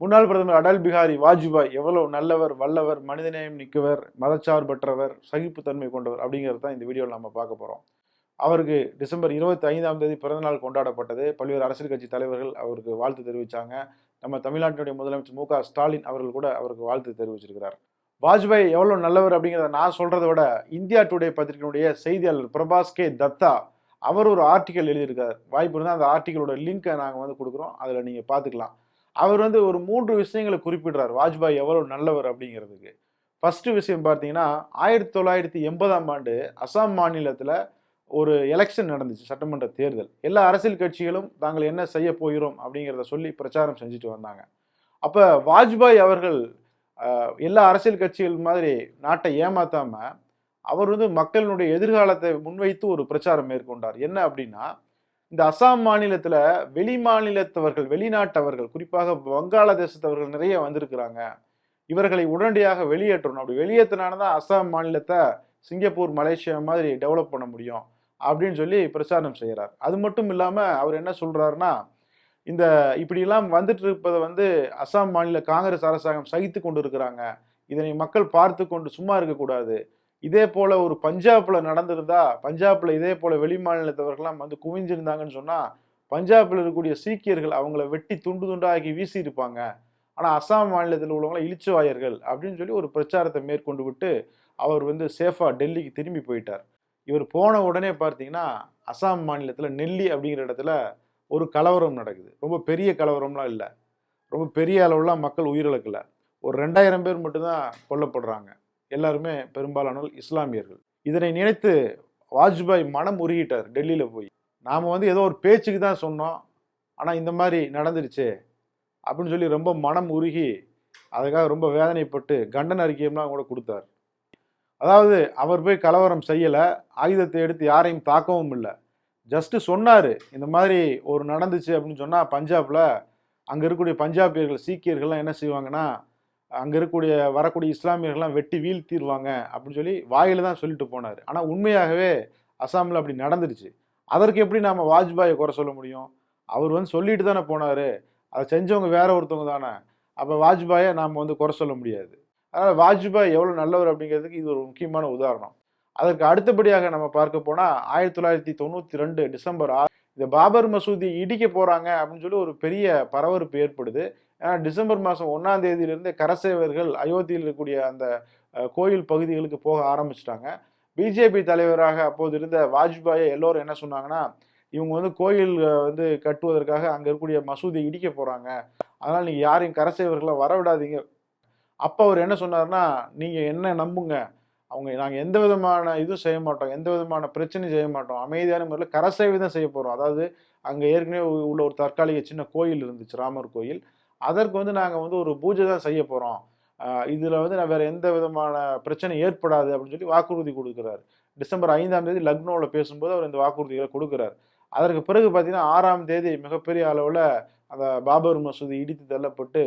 முன்னாள் பிரதமர் அடல் பிகாரி வாஜ்பாய் எவ்வளவு நல்லவர் வல்லவர் மனிதநேயம் நிற்கவர் மதச்சார்பற்றவர் சகிப்புத்தன்மை கொண்டவர் அப்படிங்கிறது தான் இந்த வீடியோவில் நம்ம பார்க்க போகிறோம் அவருக்கு டிசம்பர் இருபத்தி ஐந்தாம் தேதி பிறந்தநாள் கொண்டாடப்பட்டது. பல்வேறு அரசியல் கட்சி தலைவர்கள் அவருக்கு வாழ்த்து தெரிவித்தாங்க நம்ம தமிழ்நாட்டினுடைய முதலமைச்சர் மு க ஸ்டாலின் அவர்கள் கூட அவருக்கு வாழ்த்து தெரிவிச்சிருக்கிறார். வாஜ்பாய் எவ்வளோ நல்லவர் அப்படிங்கிறத நான் சொல்கிறத விட இந்தியா டுடே பத்திரிகையினுடைய செய்தியாளர் பிரபாஸ் கே தத்தா அவர் ஒரு ஆர்டிக்கல் எழுதியிருக்கார். வாய்ப்பு இருந்தால் அந்த ஆர்டிக்கலோட லிங்கை நாங்கள் வந்து கொடுக்குறோம். அதில் நீங்கள் பார்த்துக்கலாம். அவர் வந்து ஒரு மூன்று விஷயங்களை குறிப்பிடுறார். வாஜ்பாய் எவ்வளோ நல்லவர் அப்படிங்கிறதுக்கு. ஃபர்ஸ்ட் விஷயம் பார்த்தீங்கன்னா ஆயிரத்தி தொள்ளாயிரத்தி எண்பதாம் ஆண்டு அசாம் மாநிலத்தில் ஒரு எலெக்ஷன் நடந்துச்சு சட்டமன்ற தேர்தல். எல்லா அரசியல் கட்சிகளும் தாங்கள் என்ன செய்ய போகிறோம் அப்படிங்கிறத சொல்லி பிரச்சாரம் செஞ்சுட்டு வந்தாங்க. அப்போ வாஜ்பாய் அவர்கள் எல்லா அரசியல் கட்சிகள் மாதிரி நாட்டை ஏமாற்றாமல் அவர் வந்து மக்களினுடைய எதிர்காலத்தை முன்வைத்து ஒரு பிரச்சாரம் மேற்கொண்டார். என்ன அப்படின்னா இந்த அசாம் மாநிலத்தில் வெளி மாநிலத்தவர்கள் வெளிநாட்டவர்கள் குறிப்பாக வங்காளதேசத்தவர்கள் நிறைய வந்திருக்கிறாங்க. இவர்களை உடனடியாக வெளியேற்றணும். அப்படி வெளியேற்றினால்தான் அசாம் மாநிலத்தை சிங்கப்பூர் மலேசியா மாதிரி டெவலப் பண்ண முடியும் அப்படின்னு சொல்லி பிரச்சாரம் செய்கிறார் அது மட்டும் இல்லாமல் அவர் என்ன சொல்கிறாருன்னா இந்த இப்படியெல்லாம் வந்துட்டு இருப்பதை வந்து அசாம் மாநில காங்கிரஸ் அரசாங்கம் சகித்து கொண்டு இருக்கிறாங்க இதனை மக்கள் பார்த்து கொண்டு சும்மா இருக்கக்கூடாது. இதே போல ஒரு பஞ்சாப்ல நடந்திருந்தா பஞ்சாப்ல இதே போல வெளி மாநிலத்தவர்கள்லாம் வந்து குவிஞ்சிருந்தாங்கன்னு சொன்னா பஞ்சாப்ல இருக்கக்கூடிய சீக்கியர்கள் அவங்கள வெட்டி துண்டு துண்டாக்கி வீசி இருப்பாங்க ஆனா அசாம் மாநிலத்தில் உள்ளவங்கள இழிச்சுவாயர்கள் அப்படின்னு சொல்லி ஒரு பிரச்சாரத்தை மேற்கொண்டு விட்டு அவர் வந்து சேஃபா டெல்லிக்கு திரும்பி போயிட்டார். இவர் போன உடனே பார்த்தீங்கன்னா அசாம் மாநிலத்தில் நெல்லி அப்படிங்கிற இடத்துல ஒரு கலவரம் நடக்குது. ரொம்ப பெரிய கலவரம்லாம் இல்லை. ரொம்ப பெரிய அளவுலாம் மக்கள் உயிரிழக்கல. ஒரு ரெண்டாயிரம் பேர் மட்டும்தான் கொல்லப்படுறாங்க. எல்லாருமே பெரும்பாலானோர் இஸ்லாமியர்கள். இதனை நினைத்து வாஜ்பாய் மனம் உருகிட்டார் டெல்லியில் போய். நாம் வந்து ஏதோ ஒரு பேச்சுக்கு தான் சொன்னோம். ஆனால் இந்த மாதிரி நடந்துருச்சு அப்படின்னு சொல்லி ரொம்ப மனம் உருகி அதுக்காக ரொம்ப வேதனைப்பட்டு கண்டன அறிக்கையெல்லாம் கூட கொடுத்தார். அதாவது அவர் போய் கலவரம் செய்யலை ஆயுதத்தை எடுத்து யாரையும் தாக்கவும் இல்லை. ஜஸ்ட்டு சொன்னார் இந்த மாதிரி ஒரு நடந்துச்சு அப்படின்னு சொன்னால் பஞ்சாபில் அங்கே இருக்கக்கூடிய பஞ்சாபியர்கள் சீக்கியர்கள்லாம் என்ன செய்வாங்கன்னா அங்கே இருக்கக்கூடிய வரக்கூடிய இஸ்லாமியர்கள்லாம் வெட்டி வீழ்த்திடுவாங்க அப்படின்னு சொல்லி வாயில் தான் சொல்லிட்டு போனார். ஆனால் உண்மையாகவே அசாமில் அப்படி நடந்துருச்சு. அதற்கு எப்படி நாம் வாஜ்பாயை குறை சொல்ல முடியும்? அவர் வந்து சொல்லிட்டு தானே போனார். அதை செஞ்சவங்க வேற ஒருத்தவங்க தானே. அப்போ வாஜ்பாயை நாம் வந்து குறை சொல்ல முடியாது. அதனால் வாஜ்பாய் எவ்வளோ நல்லவர் அப்படிங்கிறதுக்கு இது ஒரு முக்கியமான உதாரணம். அதற்கு அடுத்தபடியாக நம்ம பார்க்க போனால் ஆயிரத்தி தொள்ளாயிரத்தி தொண்ணூற்றி ரெண்டு டிசம்பர் ஆறு இந்த பாபர் மசூதி இடிக்க போகிறாங்க அப்படின்னு சொல்லி ஒரு பெரிய பரபரப்பு ஏற்படுது. ஏன்னா டிசம்பர் மாதம் ஒன்றாம் தேதியிலிருந்தே கரசேவர்கள் அயோத்தியில் இருக்கக்கூடிய அந்த கோயில் பகுதிகளுக்கு போக ஆரம்பிச்சிட்டாங்க. பிஜேபி தலைவராக அப்போது இருந்த வாஜ்பாயை எல்லோரும் என்ன சொன்னாங்கன்னா இவங்க வந்து கோயில் வந்து கட்டுவதற்காக அங்கே இருக்கக்கூடிய மசூதியை இடிக்க போகிறாங்க அதனால் நீங்கள் யாரையும் கரசேவர்களை வரவிடாதீங்க. அப்போ அவர் என்ன சொன்னார்னா நீங்கள் என்ன நம்புங்க. அவங்க நாங்கள் எந்த விதமான இதுவும் செய்ய மாட்டோம். எந்த விதமான பிரச்சனையும் செய்ய மாட்டோம். அமைதியான முறையில் கரசேவை தான் செய்ய போகிறோம் அதாவது அங்கே ஏற்கனவே உள்ள ஒரு தற்காலிக சின்ன கோயில் இருந்துச்சு ராமர் கோயில். அதற்கு வந்து நாங்கள் வந்து ஒரு பூஜை தான் செய்ய போகிறோம் இதில் வந்து நான் வேறு எந்த விதமான பிரச்சனை ஏற்படாது அப்படின்னு சொல்லி வாக்குறுதி கொடுக்குறாரு. டிசம்பர் ஐந்தாம் தேதி லக்னோவில் பேசும்போது அவர் இந்த வாக்குறுதிகளை கொடுக்குறாரு. அதற்கு பிறகு பார்த்தீங்கன்னா ஆறாம் தேதி மிகப்பெரிய அளவில் அந்த பாபர் மசூதி இடித்து தள்ளப்பட்டு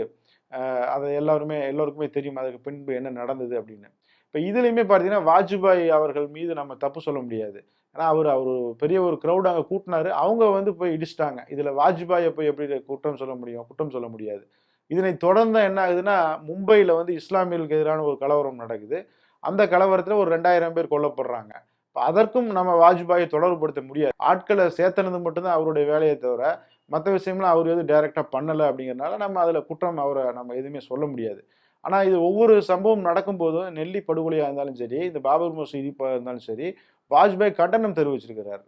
அதை எல்லாருமே எல்லோருக்குமே தெரியும் அதுக்கு பின்பு என்ன நடந்தது அப்படின்னு. இப்போ இதுலையுமே பார்த்தீங்கன்னா வாஜ்பாய் அவர்கள் மீது நம்ம தப்பு சொல்ல முடியாது. ஏன்னா அவர் அவர் பெரிய ஒரு க்ரௌட் அங்கே கூட்டினாரு. அவங்க வந்து போய் இடிச்சிட்டாங்க. இதில் வாஜ்பாயை போய் எப்படி குற்றம் சொல்ல முடியும்? குற்றம் சொல்ல முடியாது. இதனை தொடர்ந்து என்ன ஆகுதுன்னா மும்பையில் வந்து இஸ்லாமியர்களுக்கு எதிரான ஒரு கலவரம் நடக்குது. அந்த கலவரத்தில் ஒரு ரெண்டாயிரம் பேர் கொல்லப்படுறாங்க. இப்போ அதற்கும் நம்ம வாஜ்பாயை தொடர்புபடுத்த முடியாது. ஆட்களை சேர்த்தனது மட்டும்தான் அவருடைய வேலையை தவிர மற்ற விஷயம்லாம் அவர் எதுவும் டைரெக்டாக பண்ணலை அப்படிங்கிறனால நம்ம அதில் குற்றம் அவரை நம்ம எதுவுமே சொல்ல முடியாது. ஆனால் இது ஒவ்வொரு சம்பவம் நடக்கும்போதும் நெல்லி படுகொலையாக இருந்தாலும் சரி இந்த பாபர் மசூதி இனிப்பாக இருந்தாலும் சரி வாஜ்பாய் கண்டனம் தெரிவிச்சிருக்கிறார்.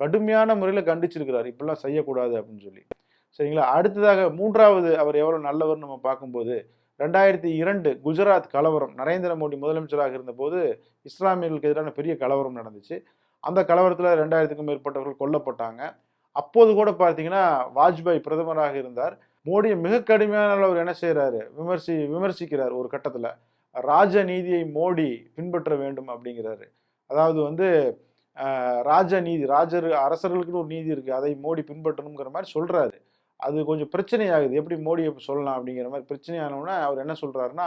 கடுமையான முறையில் கண்டிச்சிருக்கிறார். இப்படிலாம் செய்யக்கூடாது அப்படின்னு சொல்லி. சரிங்களா? அடுத்ததாக மூன்றாவது அவர் எவ்வளோ நல்லவர்னு நம்ம பார்க்கும்போது ரெண்டாயிரத்தி இரண்டு குஜராத் கலவரம் நரேந்திர மோடி முதலமைச்சராக இருந்தபோது இஸ்லாமியர்களுக்கு எதிரான பெரிய கலவரம் நடந்துச்சு. அந்த கலவரத்தில் ரெண்டாயிரத்துக்கும் மேற்பட்டவர்கள் கொல்லப்பட்டாங்க. அப்போது கூட பார்த்தீங்கன்னா வாஜ்பாய் பிரதமராக இருந்தார். மோடியை மிக கடுமையான அளவு என்ன செய்கிறாரு விமர்சி விமர்சிக்கிறார் ஒரு கட்டத்தில். ராஜ நீதியை மோடி பின்பற்ற வேண்டும் அப்படிங்கிறாரு. அதாவது வந்து ஆஹ், ராஜ நீதி ராஜர் அரசர்களுக்குன்னு ஒரு நீதி இருக்குது அதை மோடி பின்பற்றணுங்கிற மாதிரி சொல்கிறாரு அது கொஞ்சம் பிரச்சனையாகுது. எப்படி மோடி சொல்லலாம் அப்படிங்கிற மாதிரி பிரச்சனையானவுடனே அவர் என்ன சொல்கிறாருன்னா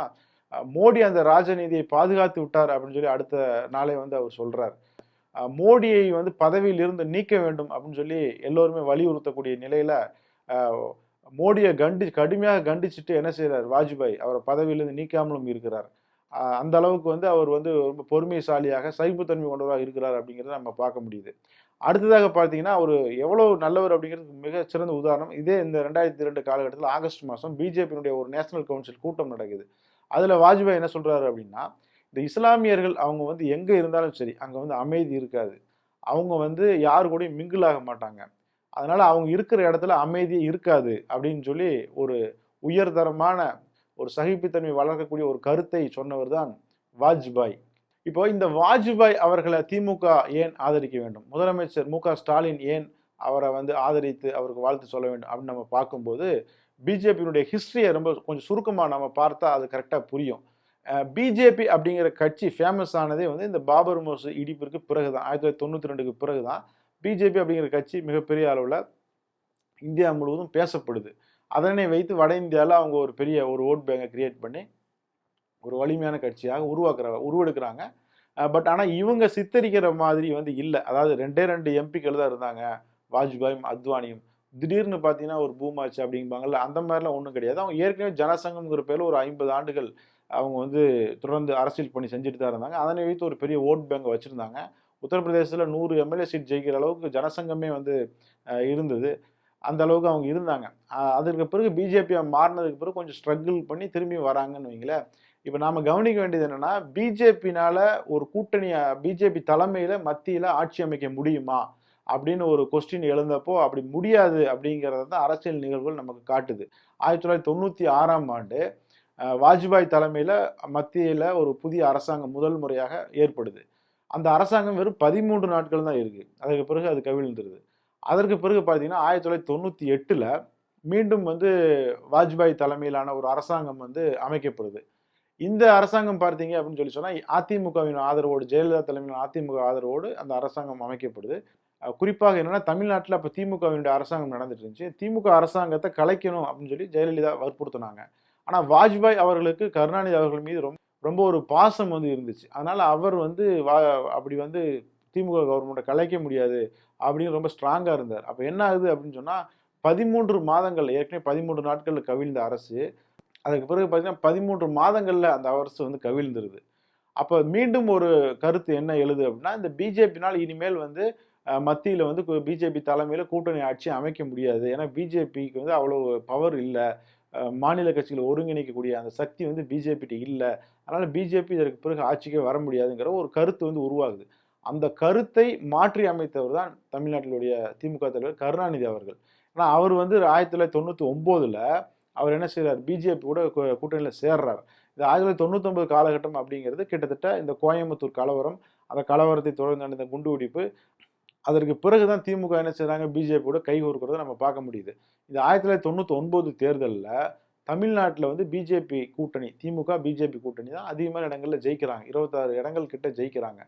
மோடி அந்த ராஜநீதியை பாதுகாத்து விட்டார் அப்படின்னு சொல்லி அடுத்த நாளே வந்து அவர் சொல்கிறார் மோடியை வந்து பதவியில் இருந்து நீக்க வேண்டும் அப்படின்னு சொல்லி எல்லோருமே வலியுறுத்தக்கூடிய நிலையில் மோடியை கண்டி கடுமையாக கண்டிச்சுட்டு என்ன செய்கிறார் வாஜ்பாய் அவரை பதவியிலிருந்து நீக்காமலும் இருக்கிறார். அந்த அளவுக்கு வந்து அவர் வந்து ரொம்ப பொறுமைசாலியாக சகிப்புத்தன்மை கொண்டவராக இருக்கிறார் அப்படிங்கிறத நம்ம பார்க்க முடியுது. அடுத்ததாக பார்த்தீங்கன்னா அவர் எவ்வளோ நல்லவர் அப்படிங்கிறது மிக சிறந்த உதாரணம். இதே இந்த ரெண்டாயிரத்தி ரெண்டு காலகட்டத்தில் ஆகஸ்ட் மாதம் பிஜேபியினுடைய ஒரு நேஷனல் கவுன்சில் கூட்டம் நடக்குது. அதில் வாஜ்பாய் என்ன சொல்கிறாரு அப்படின்னா இந்த இஸ்லாமியர்கள் அவங்க வந்து எங்கே இருந்தாலும் சரி அங்கே வந்து அமைதி இருக்காது. அவங்க வந்து யாரு கூடயும் மிங்கிள் ஆக மாட்டாங்க. அதனால் அவங்க இருக்கிற இடத்துல அமைதியே இருக்காது அப்படின்னு சொல்லி ஒரு உயர்தரமான ஒரு சகிப்புத்தன்மை வளர்க்கக்கூடிய ஒரு கருத்தை சொன்னவர் தான் வாஜ்பாய். இப்போ இந்த வாஜ்பாய் அவர்களை திமுக ஏன் ஆதரிக்க வேண்டும்? முதலமைச்சர் மு ஸ்டாலின் ஏன் அவரை வந்து ஆதரித்து அவருக்கு வாழ்த்து சொல்ல வேண்டும் அப்படின்னு நம்ம பார்க்கும்போது பிஜேபியினுடைய ஹிஸ்டரியை ரொம்ப கொஞ்சம் சுருக்கமாக நம்ம பார்த்தா அது கரெக்டாக புரியும். பிஜேபி அப்படிங்கிற கட்சி ஃபேமஸ் ஆனதே வந்து இந்த பாபர் மோசு இடிப்பிற்கு பிறகு தான் ஆயிரத்தி தொள்ளாயிரத்தி தொண்ணூற்றி ரெண்டுக்கு பிறகு தான் பிஜேபி அப்படிங்கிற கட்சி மிகப்பெரிய அளவில் இந்தியா முழுவதும் பேசப்படுது. அதனை வைத்து வட இந்தியாவில் அவங்க ஒரு பெரிய ஒரு ஓட் பேங்கை கிரியேட் பண்ணி ஒரு வலிமையான கட்சியாக உருவாக்குற உருவெடுக்கிறாங்க. பட் ஆனால் இவங்க சித்தரிக்கிற மாதிரி வந்து இல்லை. அதாவது ரெண்டே ரெண்டு எம்பிக்கள் தான் இருந்தாங்க. வாஜ்பாயும் அத்வானியும். திடீர்னு பார்த்தீங்கன்னா ஒரு பூமாச்சு அப்படிம்பாங்கல்ல அந்த மாதிரிலாம் ஒன்றும் கிடையாது. அவங்க ஏற்கனவே ஜனசங்கம்ங்கிற பேரில் ஒரு ஐம்பது ஆண்டுகள் அவங்க வந்து தொடர்ந்து அரசியல் பண்ணி செஞ்சுட்டு தான் இருந்தாங்க. அதனை வைத்து ஒரு பெரிய ஓட் பேங்கை வச்சுருந்தாங்க. உத்தரப்பிரதேசத்தில் நூறு எம்எல்ஏ சீட் ஜெயிக்கிற அளவுக்கு ஜனசங்கமே வந்து இருந்தது. அந்த அளவுக்கு அவங்க இருந்தாங்க. அதற்கு பிறகு பிஜேபி மாறினதுக்கு பிறகு கொஞ்சம் ஸ்ட்ரகிள் பண்ணி திரும்பி வராங்கன்னு வைங்களேன். இப்போ நாம் கவனிக்க வேண்டியது என்னென்னா பிஜேபினால் ஒரு கூட்டணியாக பிஜேபி தலைமையில் மத்தியில் ஆட்சி அமைக்க முடியுமா? அப்படின்னு ஒரு கொஸ்டின் எழுந்தப்போ அப்படி முடியாது அப்படிங்கிறத தான் அரசியல் நிகழ்வுகள் நமக்கு காட்டுது. ஆயிரத்தி தொள்ளாயிரத்தி தொண்ணூற்றி ஆறாம் ஆண்டு வாஜ்பாய் தலைமையில் மத்தியில் ஒரு புதிய அரசாங்கம் முதல் முறையாக ஏற்படுது. அந்த அரசாங்கம் வெறும் பதிமூன்று நாட்கள் தான் இருக்குது அதுக்கு பிறகு அது கவிழ்ந்துருது. அதற்கு பிறகு பார்த்தீங்கன்னா ஆயிரத்தி தொள்ளாயிரத்தி தொண்ணூற்றி எட்டில் மீண்டும் வந்து வாஜ்பாய் தலைமையிலான ஒரு அரசாங்கம் வந்து அமைக்கப்படுது. இந்த அரசாங்கம் பார்த்தீங்க அப்படின்னு சொல்லி சொன்னால் அதிமுகவின் ஆதரவோடு ஜெயலலிதா தலைமையிலான அதிமுக ஆதரவோடு அந்த அரசாங்கம் அமைக்கப்படுது. குறிப்பாக என்னென்னா தமிழ்நாட்டில் அப்போ திமுகவினுடைய அரசாங்கம் நடந்துட்டு இருந்துச்சு. திமுக அரசாங்கத்தை கலைக்கணும் அப்படின்னு சொல்லி ஜெயலலிதா வற்புறுத்தினாங்க. ஆனால் வாஜ்பாய் அவர்களுக்கு கருணாநிதி அவர்கள் மீது ரொம்ப ரொம்ப ஒரு பாசம் வந்து இருந்துச்சு. அதனால் அவர் வந்து வா அப்படி வந்து திமுக கவர்மெண்ட்டை கலைக்க முடியாது அப்படின்னு ரொம்ப ஸ்ட்ராங்காக இருந்தார். அப்போ என்ன ஆகுது அப்படின்னு சொன்னால் பதிமூன்று மாதங்கள் ஏற்கனவே பதிமூன்று நாட்களில் கவிழ்ந்த அரசு அதுக்கு பிறகு பார்த்தீங்கன்னா பதிமூன்று மாதங்களில் அந்த அரசு வந்து கவிழ்ந்துருது. அப்போ மீண்டும் ஒரு கருத்து என்ன எழுது அப்படின்னா இந்த பிஜேபினால் இனிமேல் வந்து மத்தியில் வந்து பிஜேபி தலைமையில் கூட்டணி ஆட்சி அமைக்க முடியாது. ஏன்னா பிஜேபிக்கு வந்து அவ்வளோ பவர் இல்லை. மாநில கட்சிகள் ஒருங்கிணைக்கக்கூடிய அந்த சக்தி வந்து பிஜேபிகிட்ட இல்லை. அதனால் பிஜேபி இதற்கு பிறகு ஆட்சிக்கே வர முடியாதுங்கிற ஒரு கருத்து வந்து உருவாகுது. அந்த கருத்தை மாற்றி அமைத்தவர் தான் தமிழ்நாட்டிலுடைய திமுக தலைவர் கருணாநிதி அவர்கள். ஆனால் அவர் வந்து ஆயிரத்தி தொள்ளாயிரத்தி தொண்ணூற்றி ஒம்போதில் அவர் என்ன செய்கிறார் பிஜேபி கூட கூட்டணியில் சேர்றார். இந்த ஆயிரத்தி தொள்ளாயிரத்தி தொண்ணூத்தொம்பது காலகட்டம் அப்படிங்கிறது கிட்டத்தட்ட இந்த கோயம்புத்தூர் கலவரம் அந்த கலவரத்தை தொடர்ந்து நடந்த குண்டுவெடிப்பு அதற்கு பிறகு தான் திமுக என்ன செய்கிறாங்க பிஜேபியோட கை கோர்க்கிறத நம்ம பார்க்க முடியுது. இந்த ஆயிரத்தி தொள்ளாயிரத்தி தொண்ணூற்றி ஒன்பது தேர்தலில் தமிழ்நாட்டில் வந்து பிஜேபி கூட்டணி திமுக பிஜேபி கூட்டணி தான் அதிகமான இடங்களில் ஜெயிக்கிறாங்க. இருபத்தாறு இடங்கள் கிட்ட ஜெயிக்கிறாங்க.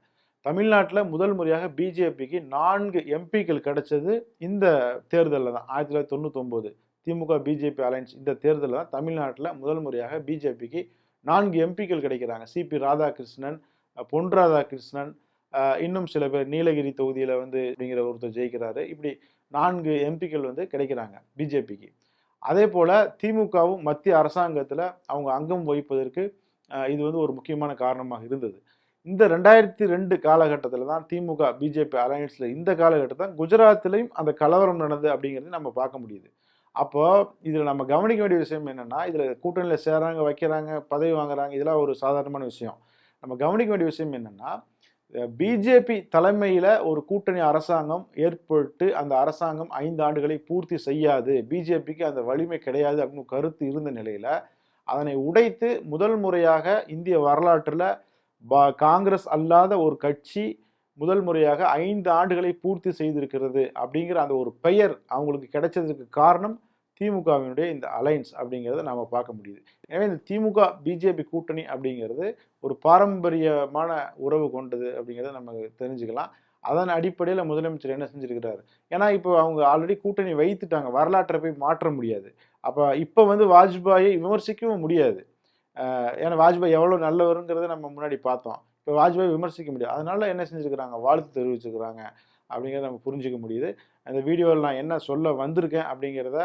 தமிழ்நாட்டில் முதல் முறையாக பிஜேபிக்கு நான்கு எம்பிக்கள் கிடைச்சது இந்த தேர்தலில் தான். ஆயிரத்தி தொள்ளாயிரத்தி தொண்ணூத்தொம்போது திமுக பிஜேபி அலையன்ஸ் இந்த தேர்தலில் தான் தமிழ்நாட்டில் முதல் முறையாக பிஜேபிக்கு நான்கு எம்பிக்கள் கிடைக்கிறாங்க. சிபி ராதாகிருஷ்ணன் பொன் ராதாகிருஷ்ணன் இன்னும் சில பேர் நீலகிரி தொகுதியில் வந்து அப்படிங்கிற ஒருத்தர் ஜெயிக்கிறாரு. இப்படி நான்கு எம்பிக்கள் வந்து கிடைக்கிறாங்க பிஜேபிக்கு. அதே போல் திமுகவும் மத்திய அரசாங்கத்தில் அவங்க அங்கம் வகிப்பதற்கு இது வந்து ஒரு முக்கியமான காரணமாக இருந்தது. இந்த ரெண்டாயிரத்தி ரெண்டு காலகட்டத்தில் தான் திமுக பிஜேபி அலையன்ஸில் இந்த காலகட்டத்தில் குஜராத்திலையும் அந்த கலவரம் நடந்தது அப்படிங்கிறது நம்ம பார்க்க முடியுது. அப்போ இதில் நம்ம கவனிக்க வேண்டிய விஷயம் என்னென்னா இதில் கூட்டணியில் சேராங்க வைக்கிறாங்க பதவி வாங்குறாங்க இதெல்லாம் ஒரு சாதாரணமான விஷயம். நம்ம கவனிக்க வேண்டிய விஷயம் என்னென்னா பிஜேபி தலைமையில் ஒரு கூட்டணி அரசாங்கம் ஏற்பட்டு அந்த அரசாங்கம் ஐந்து ஆண்டுகளை பூர்த்தி செய்யாது. பிஜேபிக்கு அந்த வலிமை கிடையாது அப்படின்னு கருத்து இருந்த நிலையில் அதனை உடைத்து முதல் முறையாக இந்திய வரலாற்றில் பா காங்கிரஸ் அல்லாத ஒரு கட்சி முதல் முறையாக ஐந்து ஆண்டுகளை பூர்த்தி செய்திருக்கிறது அப்படிங்கிற அந்த ஒரு பெயர் அவங்களுக்கு கிடைச்சதுக்கு காரணம் திமுகவினுடைய இந்த அலைன்ஸ் அப்படிங்கிறத நாம் பார்க்க முடியுது. எனவே இந்த திமுக பிஜேபி கூட்டணி அப்படிங்கிறது ஒரு பாரம்பரியமான உறவு கொண்டது அப்படிங்கிறத நம்ம தெரிஞ்சுக்கலாம். அதன் அடிப்படையில் முதலமைச்சர் என்ன செஞ்சிருக்கிறாரு? ஏன்னா இப்போ அவங்க ஆல்ரெடி கூட்டணி வைத்துட்டாங்க. வரலாற்றை போய் மாற்ற முடியாது. அப்போ இப்போ வந்து வாஜ்பாயை விமர்சிக்கவும் முடியாது. ஏன்னா வாஜ்பாய் எவ்வளோ நல்லவருங்கிறத நம்ம முன்னாடி பார்த்தோம். இப்போ வாஜ்பாய் விமர்சிக்க முடியாது. அதனால என்ன செஞ்சுருக்கிறாங்க? வாழ்த்து தெரிவிச்சுக்கிறாங்க அப்படிங்கிறத நம்ம புரிஞ்சிக்க முடியுது. அந்த வீடியோவில் நான் என்ன சொல்ல வந்திருக்கேன் அப்படிங்கிறத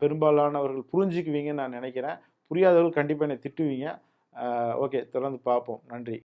பெரும்பாலானவர்கள் புரிஞ்சுக்குவீங்கன்னு நான் நினைக்கிறேன். புரியாதவர்கள் கண்டிப்பாக என்னை திட்டுவீங்க. ஓகே தொடர்ந்து பார்ப்போம். நன்றி.